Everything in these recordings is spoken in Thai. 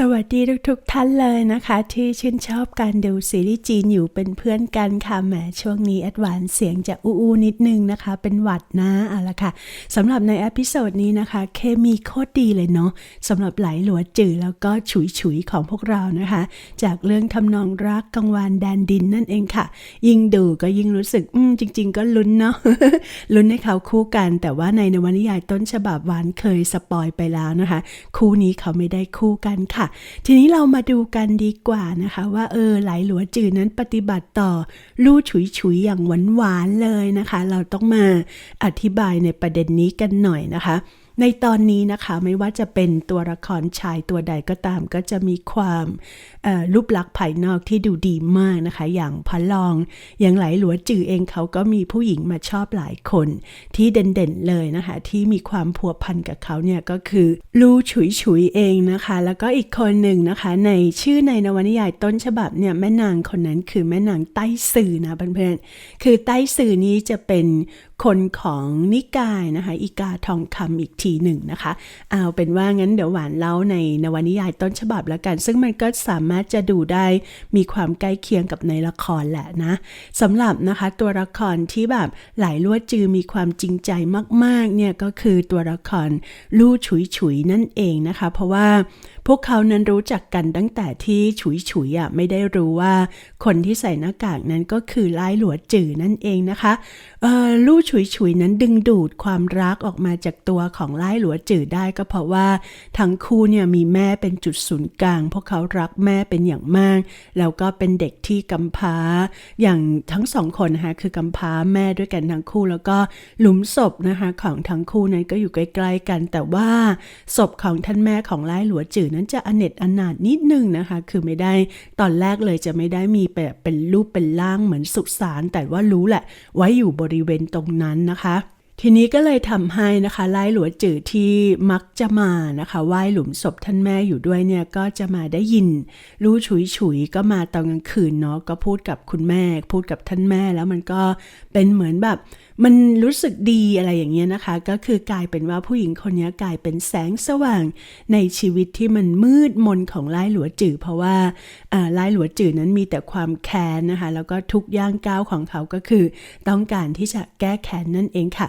สวัสดีทุกๆท่านเลยนะคะ ที่ชื่นชอบการดูซีรีส์จีนอยู่เป็นเพื่อนกันค่ะแหมช่วงนี้แอดวานเสียงจะอู้ๆนิดนึงนะคะ เป็นหวัดนะเอาละค่ะสำหรับในอพิโซดนี้นะคะ เคมีโคตรดีเลยเนาะสำหรับไหลหลัวจือแล้วก็ฉุยฉุยของพวกเรานะคะ จากเรื่องทำนองรักกังวานแดนดินนั่นเองค่ะ ยิ่งดูก็ยิ่งรู้สึกอืมจริง ๆ ก็ลุ้นเนาะลุ้นให้เขาคู่กัน แต่ว่าในนวนิยายต้นฉบับหวานเคยสปอยไปแล้วนะคะ คู่นี้เขาไม่ได้คู่กันค่ะทีนี้เรามาดูกันดีกว่านะคะ ว่าเออไหลหลัวจือนั้นปฏิบัติต่อลู่ฉุยฉุยๆอย่างหวานหวานๆเลยนะคะ เราต้องมาอธิบายในประเด็นนี้กันหน่อยนะคะ ในตอนนี้นะคะไม่ว่าจะเป็นตัวละครชายตัวใดก็ตาม ก็จะมีความรูปลักษณ์ภายนอกที่ดูดีมากนะคะ อย่างพระลอง อย่างไหลหลัวจือเองเขาก็มีผู้หญิงมาชอบหลายคน ที่เด่นๆเลยนะคะ ที่มีความพัวพันกับเขาเนี่ยก็คือลู่ฉุยฉุยเองนะคะ แล้วก็อีกคนหนึ่งนะคะ ในชื่อในนวนิยายต้นฉบับเนี่ยแม่นางคนนั้นคือแม่นางใต้สื่อนะเพื่อนๆคือใต้สื่อนี้จะเป็นคนของนิกายนะคะ อีกาทองคำอีกทีหนึ่งนะคะ เอาเป็นว่างั้นเดี๋ยวหวานเล่าในนวนิยายต้นฉบับแล้วกัน ซึ่งมันก็สามารถจะดูได้มีความใกล้เคียงกับในละครแหละนะสำหรับนะคะตัวละครที่แบบหลายลวดจือมีความจริงใจมากๆเนี่ยก็คือตัวละครลู่ฉุยฉุยนั่นเองนะคะ เพราะว่าพวกเขานั้นรู้จักกันตั้งแต่ที่ฉุยฉุยอะไม่ได้รู้ว่าคนที่ใส่หน้ากากนั้นก็คือไล่หลัวจือนั่นเองนะคะเออลู่ฉุยฉุยนั้นดึงดูดความรักออกมาจากตัวของไล่หลัวจือได้ก็เพราะว่า ทั้งคู่เนี่ยมีแม่เป็นจุดศูนย์กลาง พวกเขารักแม่เป็นอย่างมาก แล้วก็เป็นเด็กที่กำพร้า อย่างทั้งสองคนนะคะคือกำพร้าแม่ด้วยกันทั้งคู่ แล้วก็หลุมศพนะคะของทั้งคู่นั้นก็อยู่ใกล้ๆกัน แต่ว่าศพของท่านแม่ของไล่หลัวจือนั้นจะอเนจอนาถนิดนึงนะคะคือไม่ได้ตอนแรกเลยจะไม่ได้มีแบบเป็นรูปเป็นร่างเหมือนสุสานแต่ว่ารู้แหละไว้อยู่บริเวณตรงนั้นนะคะ ทีนี้ก็เลยทำให้นะคะไล่หลวจือที่มักจะมานะคะไหว้หลุมศพท่านแม่อยู่ด้วยเนี่ยก็จะมาได้ยิน รู้ฉุยฉุยๆก็มาตอนกลางคืนเนาะก็พูดกับคุณแม่ พูดกับท่านแม่แล้วมันก็เป็นเหมือนแบบ มันรู้สึกดีอะไรอย่างเงี้ยนะคะ ก็คือกลายเป็นว่าผู้หญิงคนนี้กลายเป็นแสงสว่างในชีวิตที่มันมืดมนของไล่หลวจือเพราะว่าไล่หลวจือนั้นมีแต่ความแค้นนะคะ แล้วก็ทุกย่างก้าวของเขาก็คือ ต้องการที่จะแก้แค้นนั่นเองค่ะ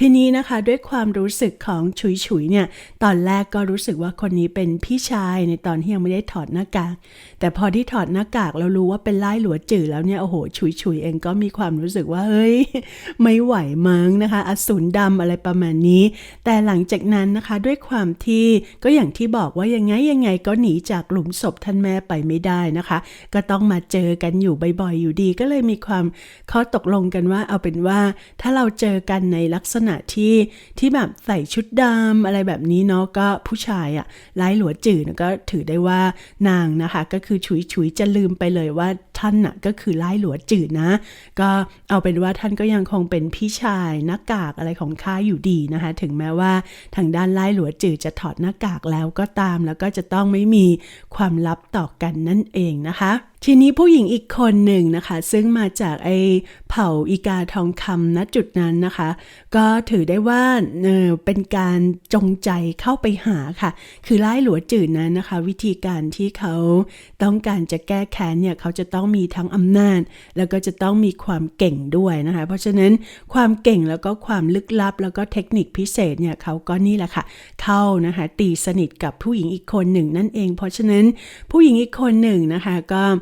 ทีนี้นะคะด้วยความรู้สึกของฉุยฉุยๆเนี่ยตอนแรกก็รู้สึกว่าคนนี้เป็นพี่ชายในตอนที่ยังไม่ได้ถอดหน้ากาก แต่พอที่ถอดหน้ากากแล้วรู้ว่าเป็นไล่หลัวจือแล้วเนี่ยโอ้โหฉุยฉุยๆเองก็มีความรู้สึกว่าเฮ้ยไม่ไหวมั้งนะคะอสูรดำอะไรประมาณนี้ แต่หลังจากนั้นนะคะด้วยความที่ก็อย่างที่บอกว่ายังไงยังไงก็หนีจากหลุมศพท่านแม่ไปไม่ได้นะคะ ก็ต้องมาเจอกันอยู่บ่อยๆอยู่ดี ก็เลยมีความข้อตกลงกันว่าเอาเป็นว่าถ้าเราเจอกันในลักษณะที่ที่แบบใส่ชุดดำอะไรแบบนี้เนาะก็ผู้ชายอะไล่หลัวจืดก็ถือได้ว่านางนะคะ ก็คือฉุยฉุยจะลืมไปเลยว่าท่านน่ะก็คือไล่หลัวจืดนะ ก็เอาเป็นว่าท่านก็ยังคงเป็นพี่ชายหน้ากากอะไรของข้าอยู่ดีนะคะ ถึงแม้ว่าทางด้านไล่หลัวจืดจะถอดหน้ากากแล้วก็ตามแล้วก็จะต้องไม่มีความลับต่อกันนั่นเองนะคะทีนี้ผู้หญิงอีกคนหนึ่งนะคะ ซึ่งมาจากไอเผ่าอีกาทองคำณจุดนั้นนะคะ ก็ถือได้ว่าเออเป็นการจงใจเข้าไปหาค่ะ คือไล่หลัวจืดนั้นนะคะ วิธีการที่เขาต้องการจะแก้แค้นเนี่ยเขาจะต้องมีทั้งอำนาจ แล้วก็จะต้องมีความเก่งด้วยนะคะ เพราะฉะนั้นความเก่งแล้วก็ความลึกลับ แล้วก็เทคนิคพิเศษเนี่ยเขาก็นี่แหละค่ะ เข้านะคะตีสนิทกับผู้หญิงอีกคนหนึ่งนั่นเอง เพราะฉะนั้นผู้หญิงอีกคนหนึ่งนะคะก็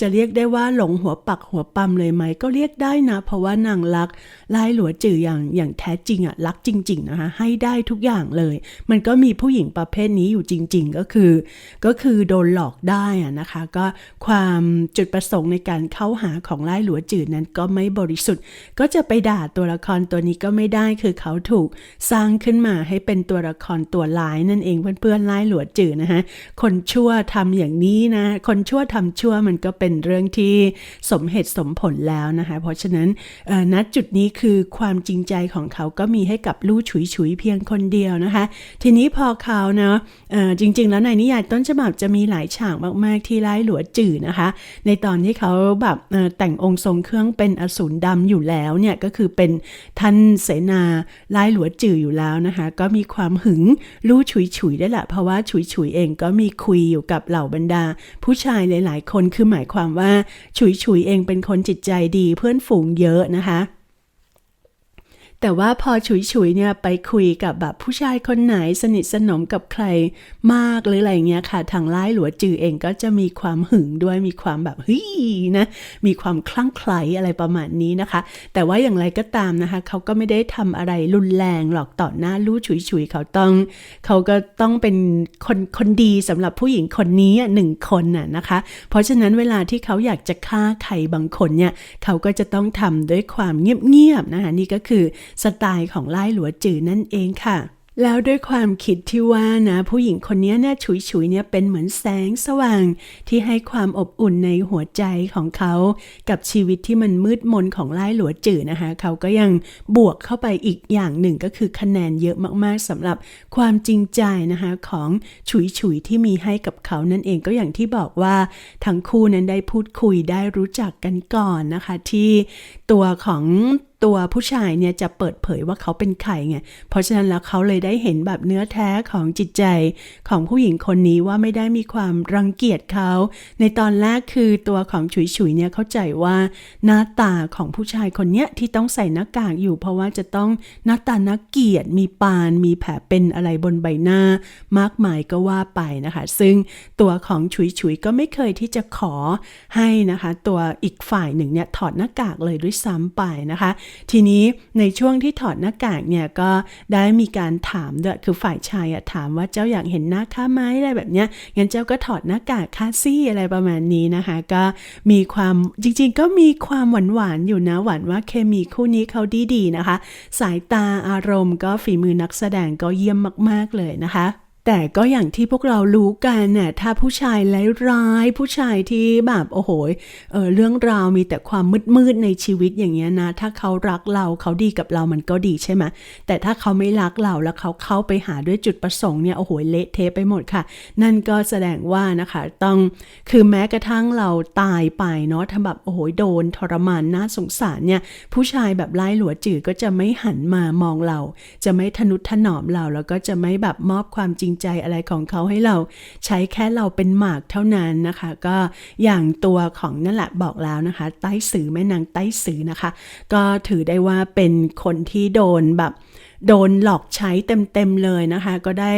จะเรียกได้ว่าหลงหัวปักหัวปั๊มเลยไหม ก็เรียกได้นะ เพราะว่านางรักไล่หลัวจืออย่างอย่างแท้จริงอะรักจริง ๆ นะคะ ให้ได้ทุกอย่างเลย มันก็มีผู้หญิงประเภทนี้อยู่จริง ๆ ก็คือ ก็คือโดนหลอกได้อะนะคะ ก็ความจุดประสงค์ในการเข้าหาของไล่หลัวจืดนั้นก็ไม่บริสุทธิ์ ก็จะไปด่าตัวละครตัวนี้ก็ไม่ได้คือเขาถูกสร้างขึ้นมาให้เป็นตัวละครตัวร้ายนั่นเองเพื่อนๆไล่หลัวจืดนะคะคนชั่วทำอย่างนี้นะ คนชั่วทำชั่วมันก็เป็นเรื่องที่สมเหตุสมผลแล้วนะคะ เพราะฉะนั้นณจุดนี้คือความจริงใจของเขาก็มีให้กับลู่ฉุยฉุยเพียงคนเดียวนะคะ ทีนี้พอเขาเนาะจริง ๆ แล้วในนิยายต้นฉบับจะมีหลายฉากมากๆที่ไล่หลัวจื่อนะคะ ในตอนที่เขาแบบแต่งองค์ทรงเครื่องเป็นอสูรดำอยู่แล้วเนี่ยก็คือเป็นท่านเสนาไล่หลัวจื่ออยู่แล้วนะคะ ก็มีความหึงลู่ฉุยฉุยได้แหละเพราะว่าฉุยฉุยเองก็มีคุยอยู่กับเหล่าบรรดา ผู้ชายหลาย ๆ คนคือหมายความว่า ฉุยฉุยเองเป็นคนจิตใจดีเพื่อนฝูงเยอะนะคะ แต่ว่าพอฉุยฉุยๆเนี่ยไปคุยกับแบบผู้ชายคนไหนสนิทสนมกับใครมากหรืออะไรเงี้ยค่ะ ทางไล่หลัวจือเองก็จะมีความหึงด้วยมีความแบบเฮ้ยนะมีความคลั่งไคล้อะไรประมาณนี้นะคะ แต่ว่าอย่างไรก็ตามนะคะ เขาก็ไม่ได้ทำอะไรรุนแรงหรอกต่อหน้าลู่ฉุยฉุยๆเขาต้อง เขาก็ต้องเป็นคนคนดีสำหรับผู้หญิงคนนี้หนึ่งคนน่ะนะคะ เพราะฉะนั้นเวลาที่เขาอยากจะฆ่าใครบางคนเนี่ยเขาก็จะต้องทำด้วยความเงียบๆนะคะนี่ก็คือสไตล์ของไล่หลัวจือนั่นเองค่ะ แล้วด้วยความคิดที่ว่านะ ผู้หญิงคนนี้เนี่ยฉุยฉุยเนี่ยเป็นเหมือนแสงสว่าง ที่ให้ความอบอุ่นในหัวใจของเขา กับชีวิตที่มันมืดมนของไล่หลัวจือนะคะ เขาก็ยังบวกเข้าไปอีกอย่างหนึ่งก็คือคะแนนเยอะมากๆสำหรับความจริงใจนะคะของฉุยฉุยที่มีให้กับเขานั่นเองก็อย่างที่บอกว่าทั้งคู่นั้นได้พูดคุยได้รู้จักกันก่อนนะคะที่ตัวของ ตัวผู้ชายเนี่ยจะเปิดเผยว่าเขาเป็นใครไง เพราะฉะนั้นแล้วเขาเลยได้เห็นแบบเนื้อแท้ของจิตใจของผู้หญิงคนนี้ว่าไม่ได้มีความรังเกียจเขา ในตอนแรกคือตัวของฉุยฉุยๆเนี่ยเข้าใจว่าหน้าตาของผู้ชายคนเนี้ยที่ต้องใส่หน้ากากอยู่ เพราะว่าจะต้องหน้าตาน่าเกียดมีปาน มีแผลเป็นอะไรบนใบหน้า มากมายก็ว่าไปนะคะ ซึ่งตัวของฉุยฉุยๆก็ไม่เคยที่จะขอให้นะคะ ตัวอีกฝ่ายหนึ่งเนี่ยถอดหน้ากากเลยด้วยซ้ำไปนะคะทีนี้ในช่วงที่ถอดหน้ากากเนี่ยก็ได้มีการถามด้วยคือฝ่ายชายอะถามว่าเจ้าอยากเห็นหน้าข้าไหมอะไรแบบเนี้ยงั้นเจ้าก็ถอดหน้ากากค่าซี่อะไรประมาณนี้นะคะ ก็มีความจริงๆ ก็มีความหวานหวานๆอยู่นะหวานว่าเคมีคู่นี้เขาดีๆนะคะ สายตาอารมณ์ก็ฝีมือนักแสดงก็เยี่ยมมากๆเลยนะคะ แต่ก็อย่างที่พวกเรารู้กันน่ะถ้าผู้ชายร้ายผู้ชายที่แบบโอ้โหเออเรื่องราวมีแต่ความมืดๆในชีวิตอย่างเงี้ยนะ ถ้าเขารักเราเขาดีกับเรามันก็ดีใช่ไหมแต่ถ้าเขาไม่รักเราแล้วเขาเข้าไปหาด้วยจุดประสงค์เนี่ยโอ้โหเละเทะไปหมดค่ะ นั่นก็แสดงว่านะคะ ต้องคือแม้กระทั่งเราตายไปเนาะถ้าแบบโอ้โหโดนทรมานน่าสงสารเนี่ย ผู้ชายแบบไล่หลัวจืดก็จะไม่หันมามองเรา จะไม่ทนุถนอมเราแล้วก็จะไม่แบบมอบความจริงใจอะไรของเขาให้เราใช้แค่เราเป็นหมากเท่านั้นนะคะ ก็อย่างตัวของนั่นแหละบอกแล้วนะคะ ใต้สือแม่นางใต้สือนะคะ ก็ถือได้ว่าเป็นคนที่โดนแบบ โดนหลอกใช้เต็มๆเลยนะคะ ก็ได้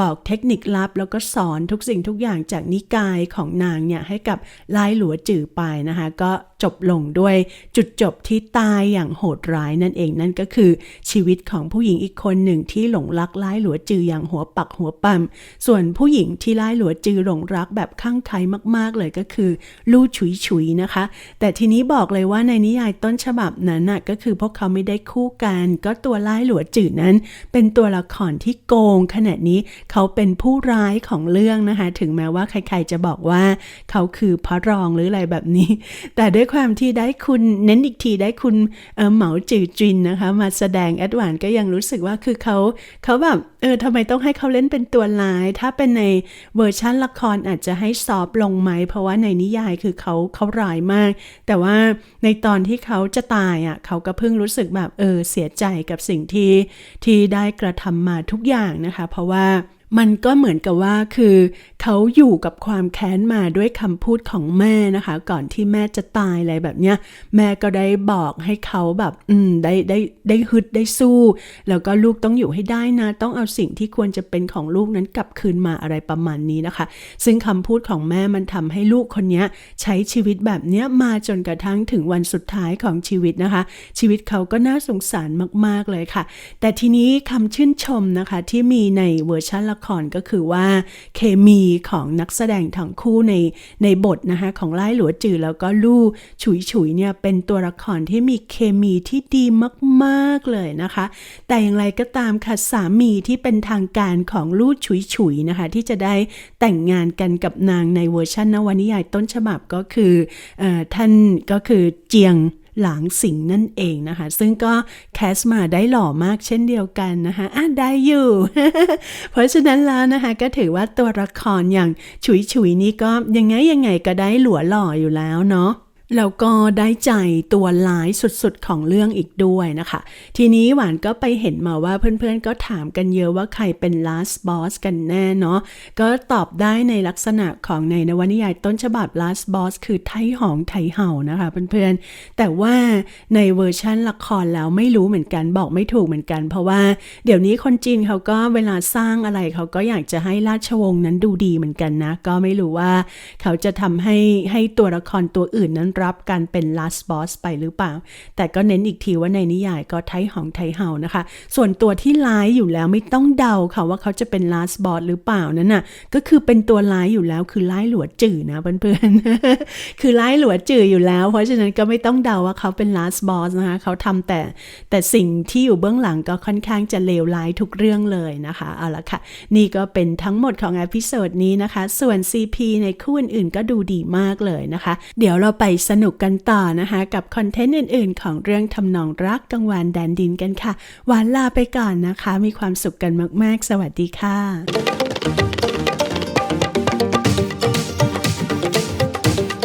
บอกเทคนิคลับ แล้วก็สอนทุกสิ่งทุกอย่างจากนิกายของนางเนี่ยให้กับลายหลัวจือไปนะคะ ก็จบลงด้วยจุดจบที่ตายอย่างโหดร้ายนั่นเองนั่นก็คือชีวิตของผู้หญิงอีกคนหนึ่งที่หลงรักลายหลัวจืออย่างหัวปักหัวปั๊มส่วนผู้หญิงที่ลายหลัวจือหลงรักแบบข้างใครมากๆเลยก็คือลู่ฉุยฉุยนะคะ แต่ทีนี้บอกเลยว่าในนิยายต้นฉบับนั้นน่ะก็คือพวกเขาไม่ได้คู่กัน ก็ตัวลายหลัวจือนั้น เป็นตัวละครที่โกงขณะนี้เขาเป็นผู้ร้ายของเรื่องนะคะ ถึงแม้ว่าใครๆจะบอกว่าเขาคือพระรองหรืออะไรแบบนี้ แต่ด้วยความที่ได้คุณเน้นอีกทีได้คุณเออเหมาจือจินนะคะ มาแสดงแอดวานก็ยังรู้สึกว่าคือเขาเขาแบบเออทำไมต้องให้เขาเล่นเป็นตัวร้าย ถ้าเป็นในเวอร์ชั่นละครอาจจะให้ซอฟลงไหม เพราะว่าในนิยายคือเขาเขาร้ายมาก แต่ว่าในตอนที่เขาจะตายอะเขาก็เพิ่งรู้สึกแบบเออเสียใจกับสิ่งที่ที่ได้กระทำมาทุกอย่างนะคะ เพราะว่า มันก็เหมือนกับว่าคือ เขาอยู่กับความแค้นมาด้วยคำพูดของแม่นะคะ ก่อนที่แม่จะตายอะไรแบบเนี้ย แม่ก็ได้บอกให้เขาแบบ อืมได้ได้ได้ฮึดได้สู้ แล้วก็ลูกต้องอยู่ให้ได้นะ ต้องเอาสิ่งที่ควรจะเป็นของลูกนั้นกลับคืนมาอะไรประมาณนี้นะคะ ซึ่งคำพูดของแม่มันทำให้ลูกคนนี้ใช้ชีวิตแบบเนี้ยมาจนกระทั่งถึงวันสุดท้ายของชีวิตนะคะ ชีวิตเขาก็น่าสงสารมาก ๆเลยค่ะ แต่ทีนี้คำชื่นชมนะคะที่มีในเวอร์ชันละละครก็คือว่าเคมีของนักแสดงทั้งคู่ในในบทนะคะของไล่หลัวจือแล้วก็ลู่ฉุยฉุยเนี่ยเป็นตัวละครที่มีเคมีที่ดีมากๆเลยนะคะ แต่อย่างไรก็ตามค่ะสามีที่เป็นทางการของลู่ฉุยฉุยนะคะที่จะได้แต่งงานกันกับนางในเวอร์ชันนวนิยายต้นฉบับก็คือออท่านก็คือเจียง หลางสิงนั่นเองนะคะ ซึ่งก็แคสมาได้หล่อมากเช่นเดียวกันนะคะอะได้อยู่ เพราะฉะนั้นแล้วนะคะก็ถือว่าตัวละครอย่างฉุยฉุยๆนี้ก็ยังไงยังไงก็ได้หลัวหล่ออยู่แล้วเนาะ แล้วก็ได้ใจตัวร้ายสุดๆของเรื่องอีกด้วยนะคะ ทีนี้หวานก็ไปเห็นมาว่าเพื่อนๆก็ถามกันเยอะว่าใครเป็น last boss กันแน่เนาะก็ตอบได้ในลักษณะของในนวนิยายต้นฉบับ last boss คือไทหองไทเห่านะคะเพื่อนๆ แต่ว่าในเวอร์ชั่นละครแล้วไม่รู้เหมือนกันบอกไม่ถูกเหมือนกัน เพราะว่าเดี๋ยวนี้คนจีนเขาก็เวลาสร้างอะไรเขาก็อยากจะให้ราชวงศ์นั้นดูดีเหมือนกันนะ ก็ไม่รู้ว่าเขาจะทำให้ให้ตัวละครตัวอื่นนั้นรับการเป็น last boss ไปหรือเปล่า แต่ก็เน้นอีกทีว่าในนิยายก็ไทหองไทเห่านะคะ ส่วนตัวที่ร้ายอยู่แล้วไม่ต้องเดาค่ะว่าเขาจะเป็น last boss หรือเปล่านั่นน่ะก็คือเป็นตัวร้ายอยู่แล้วคือร้ายหลัวจื่อนะเพื่อนๆคือร้ายหลัวจื่ออยู่แล้ว เพราะฉะนั้นก็ไม่ต้องเดาว่าเขาเป็น last boss นะคะเขาทำแต่แต่สิ่งที่อยู่เบื้องหลังก็ค่อนข้างจะเลวร้ายทุกเรื่องเลยนะคะเอาละค่ะ นี่ก็เป็นทั้งหมดของอพิโซดนี้นะคะ ส่วน CP ในคู่อื่นๆก็ดูดีมากเลยนะคะ เดี๋ยวเราไปสนุกกันต่อนะคะ กับคอนเทนต์อื่น ๆ ของเรื่องทำนองรักกังวานแดนดินกันค่ะ หวานลาไปก่อนนะคะ มีความสุขกันมาก ๆ สวัสดีค่ะ